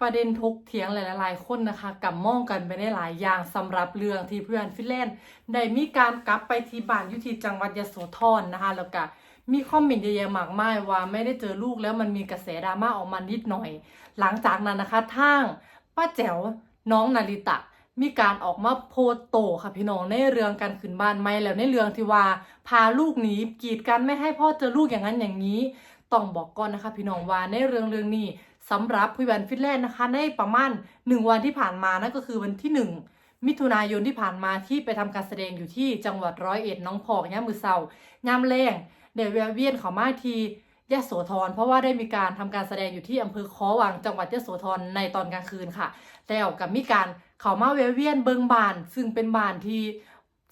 ประเด็นทกเถียงหลายๆคนนะคะกับมองกันไปได้หลายอย่างสำหรับเรื่องที่เพื่อนฟินแลนด์ได้มีการกลับไปที่บ้านอยู่ที่จังหวัดยโสธรนะคะแล้วก็มีคอมเมนต์เยอะแยะมากมายว่าไม่ได้เจอลูกแล้วมันมีกระแสดราม่าออกมานิดหน่อย หลังจากนั้นนะคะทางป้าแจ๋วน้องนาริตะ มีการออกมาโพสโตค่ะพี่น้องในเรื่องการขึ้นบ้านไม่แล้วในเรื่องที่ว่าพาลูกหนีกีดกันไม่ให้พ่อเจอลูกอย่างนั้นอย่างนี้ ต้องบอกก่อนนะคะพี่น้องว่าในเรื่องเรื่องนี้ สำหรับผู้บันฟินแลนด์นะคะ ในประมาณหนึ่งวันที่ผ่านมานั่นก็คือวันที่หนึ่งมิถุนายนที่ผ่านมาที่ไปทำการแสดงอยู่ที่จังหวัดร้อยเอ็ดน้องพอกย่ามือเศร้าย่ามแรงเดวแวเวียนเขามาทียะโสธรเพราะว่าได้มีการทำการแสดงอยู่ที่อำเภอคอวังจังหวัดยะโสธรในตอนกลางคืนค่ะ แล้วกับมีการเขามาแวเวียนเบิงบาน ซึ่งเป็นบานที่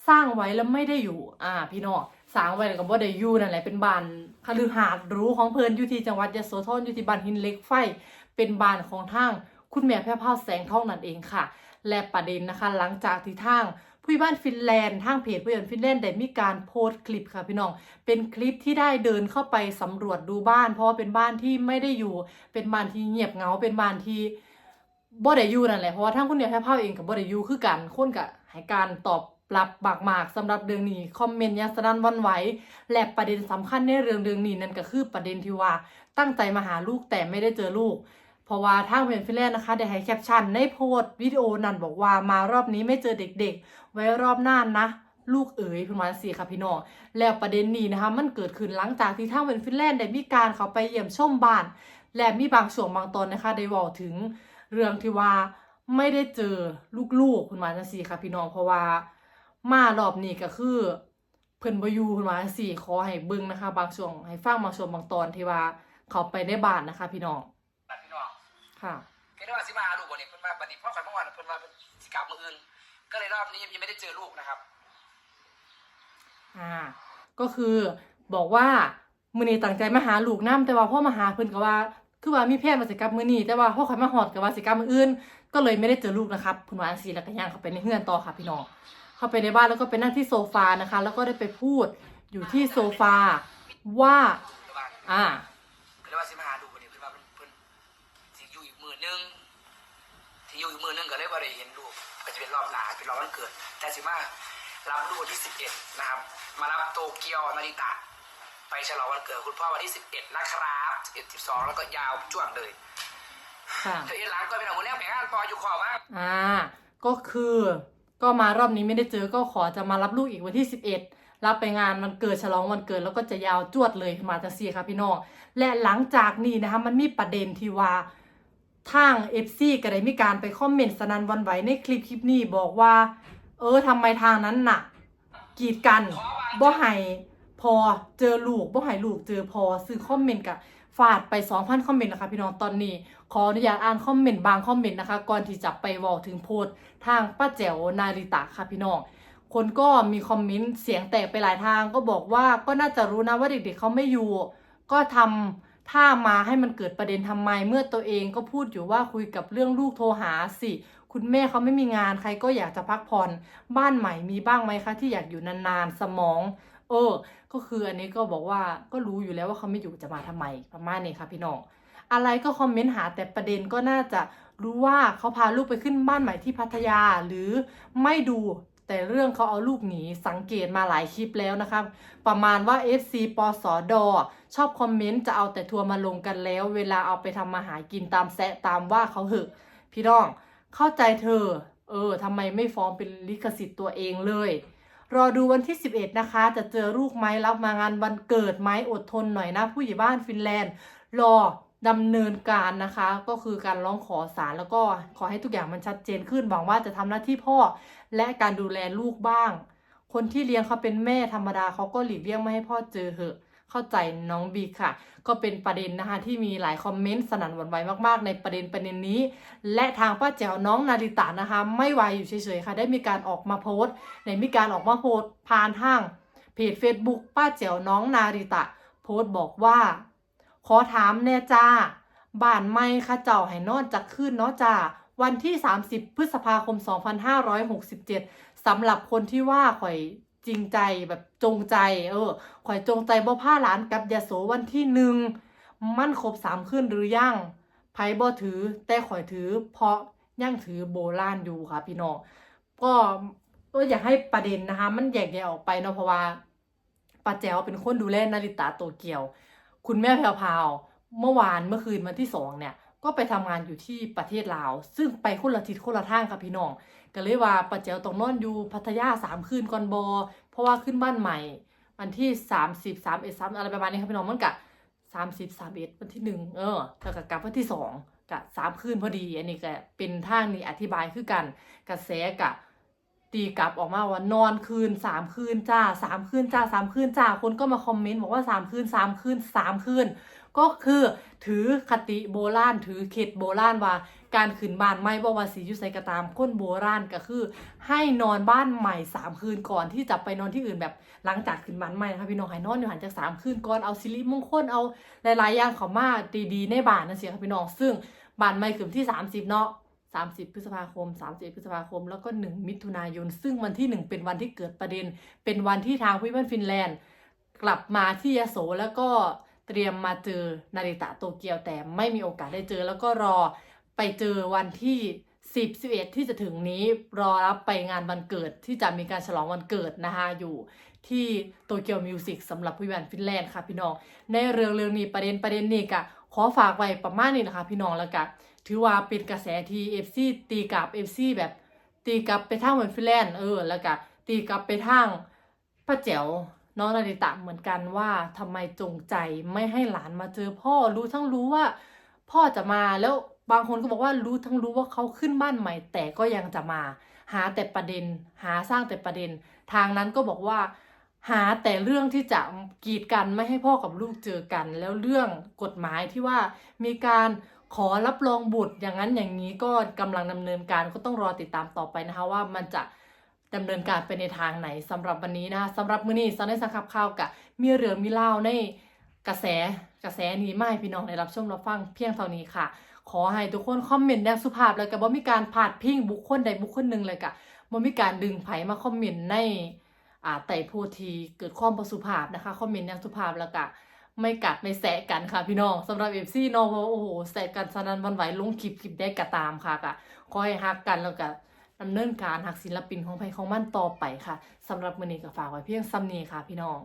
สร้างไว้แล้วไม่ได้อยู่ อ่า พี่น้องสร้างไว้แล้วก็บ่ได้อยู่นั่นแหละเป็นบาน คฤหาสน์หรู้ของเพิ่นอยู่ที่จังหวัดยะโสธรอยู่ที่บ้านหินเล็กไฟ เป็นบ้านของทางคุณแม่แพร่เผาแสงทองนั่นเองค่ะ และประเด็นนะคะ หลังจากที่ทางผู้บ้านฟินแลนด์ทางเพจผู้ใหญ่บ้านฟินแลนด์ได้มีการโพสต์คลิปค่ะพี่น้อง เป็นคลิปที่ได้เดินเข้าไปสำรวจดูบ้าน เพราะว่าเป็นบ้านที่ไม่ได้อยู่ เป็นบ้านที่เงียบเหงา เป็นบ้านที่บ่ได้อยู่นั่นแหละ เพราะว่าทางคุณแม่แพร่เผาเองกับบ่ได้อยู่คือกันคนก็ให้การตอบ รับบากมากสำหรับเรื่องนี้คอมเมนต์ยังสนั่นวันไหวและประเด็นสำคัญในเรื่องเรื่องนี้นั่นก็คือประเด็นที่ว่าตั้งใจมาหาลูกแต่ไม่ได้เจอลูก เพราะว่าทางเพจฟินแลนนะคะได้ให้แคปชั่นในโพสต์วิดีโอนั้นบอกว่ามารอบนี้ไม่เจอเด็กๆ ไว้รอบหน้านะลูกเอ๋ยประมาสี่ค่ะพี่น้องแล้วประเด็นนี้นะคะมันเกิดขึ้นหลังจากที่ทางเพจฟินแลนด์ได้มีการเขาไปเยี่ยมชมบ้าน และมีบางช่วงบางตอนนะคะได้บอกถึงเรื่องที่ว่าไม่ได้เจอลูกๆคุณมายจังซี่ค่ะพี่น้องเพราะว่า มารอบนี้ก็คือ เพิ่นบ่อยู่เพิ่นว่าจังซี่ขอให้เบิ่งนะคะ บางช่วงให้ฟังบางช่วงบางตอนที่ว่าเขาไปในบ้านนะคะ พี่น้องบัดพี่น้องค่ะก็ได้ว่าสิมาหาลูกวันนี้เพิ่นว่าบัดนี้พ่อข่อยเมื่อวานเพิ่นว่าเพิ่นสิกลับมื้ออื่น ก็เลยรอบนี้ยังไม่ได้เจอลูกนะครับ อ่า ก็คือบอกว่ามื้อนี้ตั้งใจมาหาลูกนํแต่ว่าพ่อมาหาเพิ่นก็ว่าคือว่ามีแพทย์มาสิกลับมื้อนี้แต่ว่าพ่อข่อยมาฮอดก็ว่าสิกลับมื้ออื่น ก็เลยไม่ได้เจอลูกนะครับเพิ่นว่าจังซี่แล้วก็ย่างเข้าไปในเฮือนต่อค่ะพี่น้อง เข้าไปในบ้านแล้วก็ไปนั่งที่โซฟานะคะ แล้วก็ได้ไปพูดอยู่ที่โซฟาว่าระหว่างอ่าก็เลยว่าสิมาหาลูกวันนี้เพิ่นว่าเพิ่นเพิ่นสิอยู่อีกมื้อนึงที่อยู่อีกมื้อนึงก็เลยบ่ได้เห็นลูกก็จะเป็นรอบหน้าเป็นรอบวันเกิด แต่สิมารับลูกวันที่11นะครับ มารับโตเกียวนาริตะ ไปฉลองวันเกิดคุณพ่อวันที่11นะครับ11 12แล้วก็ยาวจ้วงเลยค่ะเธอเอ็นหลังก็เป็นของคนแนวแปลงงานปออยู่ขอมากอ่าก็คือ ก็มารอบนี้ไม่ได้เจอก็ขอจะมารับลูกอีกวันที่ 11 รับไปงานวันเกิดฉลองวันเกิดแล้วก็จะยาวจวดเลยมาจังซี่ค่ะพี่น้องและหลังจากนี้นะคะมันมีประเด็นที่ว่าทาง FC ก็ได้มีการไปคอมเมนต์สนันวันไหวในคลิปคลิปนี้บอกว่า เออทำไมทางนั้นน่ะ กีดกันบ่ให้พอเจอลูกบ่ให้ลูกเจอพอซึ่งคอมเมนต์กับ ฟาดไป 2,000 คอมเมนต์นะคะพี่น้องตอนนี้ ขออนุญาตอ่านคอมเมนต์บางคอมเมนต์นะคะ ก่อนที่จะไปเวอลถึงโพสทางป้าแจ๋วนาริตะค่ะพี่น้อง คนก็มีคอมเมนต์เสียงแตกไปหลายทาง ก็บอกว่าก็น่าจะรู้นะว่าเด็กๆเขาไม่อยู่ ก็ทำท่ามาให้มันเกิดประเด็นทำไมเมื่อตัวเองก็พูดอยู่ว่าคุยกับเรื่องลูกโทรหาสิคุณแม่เขาไม่มีงานใครก็อยากจะพักผ่อน บ้านใหม่มีบ้างไหมคะที่อยากอยู่นานๆ สมอง เออ ก็คืออันนี้ก็บอกว่าก็รู้อยู่แล้วว่าเขาไม่อยู่จะมาทำไมประมาณนี้ค่ะพี่น้องอะไรก็คอมเมนต์หาแต่ประเด็นก็น่าจะรู้ว่าเขาพาลูกไปขึ้นบ้านใหม่ที่พัทยาหรือไม่ดูแต่เรื่องเขาเอาลูกหนีสังเกตมาหลายคลิปแล้วนะครับประมาณว่า FC ปสดอชอบคอมเมนต์จะเอาแต่ทัวร์มาลงกันแล้ว เวลาเอาไปทำมาหากินตามแซะตามว่าเขาเหอะพี่น้อง เข้าใจเธอ เออทำไมไม่ฟ้องเป็นลิขสิทธิ์ตัวเองเลย รอดูวันที่ 11 นะคะ จะเจอลูกไหมรับมางานวันเกิดไหมอดทนหน่อยนะ ผู้ใหญ่บ้านฟินแลนด์ รอดำเนินการนะคะ ก็คือการร้องขอศาลแล้วก็ขอให้ทุกอย่างมันชัดเจนขึ้นหวังว่าจะทำหน้าที่พ่อและการดูแลลูกบ้าง คนที่เลี้ยงเขาเป็นแม่ธรรมดาเขาก็หลีกเลี่ยงไม่ให้พ่อเจอเหอะ เข้าใจน้องบีค่ะ ก็เป็นประเด็นนะคะที่มีหลายคอมเมนต์สนั่นหวั่นไหวมากๆ ในประเด็นประเด็นนี้ และทางป้าแจ๋วน้องนาริตะนะคะ ไม่ไหวอยู่เฉยๆค่ะ ได้มีการออกมาโพสต์ในมีการออกมาโพสต์ผ่านทางเพจ Facebook ป้าแจ๋วน้องนาริตะ โพสต์บอกว่า ขอถามแน่จ้าบ้านไม่ค่ะเจ้าให้นอนจักขึ้นเนาะจ้าวันที่ 30 พฤษภาคม 2567สำหรับคนที่ว่าข่อย จริงใจแบบจงใจ เออข่อยจงใจบ่ผ้าหลานกับยาโสวันที่หนึ่งมันครบสามขึ้นหรือยังไผบ่ถือ แต่ข่อยถือ เพราะยังถือโบราณอยู่ค่ะ พี่น้องก็ก็อยากให้ประเด็นนะคะ มันแยกแยะออกไปเนาะเพราะว่าป้าแจ๋วเป็นคนดูแลนาริตาโตเกียว คุณแม่แพรวพาวเมื่อวานเมื่อคืนวันที่สองเนี่ย ก็ไปทำงานอยู่ที่ประเทศลาว ซึ่งไปคนละทิศคนละทางค่ะพี่น้องก็เลยว่าป้าแจ๋วต้องนอนอยู่พัทยาสามคืนก่อนบอเพราะว่าขึ้นบ้านใหม่ วันที่สามสิบสามเอ็ดสามอะไรประมาณนี้ค่ะพี่น้องมันกะสามสิบสามเอ็ดวันที่หนึ่งเออแล้วก็กลับวันที่สองกะสามคืนพอดี อันนี้ก็เป็นทางนี้อธิบายคือกันกระแสกะตีกลับออกมาว่านอนคืนสามคืนจ้าสามคืนจ้าสามคืนจ้าคนก็มาคอมเมนต์บอกว่าสามคืนสามคืนสามคืน ก็คือถือคติโบราณถือเขตโบราณว่า การขึ้นบ้านใหม่บ่ว่าสียู่ไสก็ตามคนโบราณก็คือ ให้นอนบ้านใหม่สามคืนก่อนที่จะไปนอนที่อื่นแบบหลังจากขึ้นบ้านใหม่นะคะพี่น้องให้นอนอยู่หันจากสามคืนก่อนเอาสิริมงคลเอาหลายๆอย่างเขามาดีๆในบ้านนั่นสิค่ะพี่น้องซึ่งบ้านใหม่ขึ้นที่ 30 เนาะ30 พฤษภาคม 31 พฤษภาคม แล้วก็ 1 มิถุนายน ซึ่งวันที่ 1 เป็นวันที่เกิดประเด็น เป็นวันที่ทางพี่เพื่อนฟินแลนด์ กลับมาที่ยโสแล้วก็ เตรียมมาเจอนาริตะโตเกียวแต่ไม่มีโอกาสได้เจอ แล้วก็รอไปเจอวันที่ 10 11 ที่จะถึงนี้รอรับไปงานวันเกิดที่จะมีการฉลองวันเกิดนะคะอยู่ที่โตเกียวมิวสิกสำหรับพี่แวนฟินแลนด์ค่ะพี่น้อง ในเรื่องเรื่องนี้ประเด็นประเด็นนี้กะขอฝากไว้ประมาณนี้นะคะพี่น้องแล้วกะถือว่าเป็นกระแสที่ FC ตีกับ FC แบบ ตีกับไปทางเหมือนฟินแลนด์เออแล้วกะตีกับไปทางป้าแจ๋ว น้องนาริตะเหมือนกันว่าทำไมจงใจไม่ให้หลานมาเจอพ่อรู้ทั้งรู้ว่า พ่อจะมาแล้วบางคนก็บอกว่ารู้ทั้งรู้ว่าเขาขึ้นบ้านใหม่ แต่ก็ยังจะมา หาแต่ประเด็น หาสร้างแต่ประเด็น ทางนั้นก็บอกว่า หาแต่เรื่องที่จะกีดกันไม่ให้พ่อกับลูกเจอกัน แล้วเรื่องกฎหมายที่ว่ามีการขอรับรองบุตรอย่างนั้นอย่างนี้ก็กำลังดำเนินการก็ต้องรอติดตามต่อไปนะคะว่ามันจะ ดำเนินการไปในทางไหนสำหรับวันนี้นะคะสำหรับมื้อนี้ซอนได้สังคับข่าวกะมีเรือมีเล่าในกระแสกระแสนี้ไม่พี่น้องได้รับชมรับฟังเพียงเท่านี้ค่ะ ขอให้ทุกคนคอมเมนต์อย่างสุภาพแล้วก็บ่มีการพาดพิงบุคคลใดบุคคลหนึ่งเลยกะบ่มีการดึงไผมาคอมเมนต์ในอ่าไต่โพธีเกิดความประสุภาพนะคะคอมเมนต์อย่างสุภาพแล้วก็ไม่กัดไม่แสะกันค่ะพี่น้องสำหรับเอฟซีน้องเพราะโอ้โหแสะกันสนันวันไหวลงคลิปคลิปได้กระตามค่ะก็ขอให้ฮักกันแล้วก็ ดำเนินการหักศิลปินของไพของมันต่อไปค่ะสำหรับมื้อนี้ก็ฝากไว้เพียงซ้ำนี้ค่ะ พี่น้อง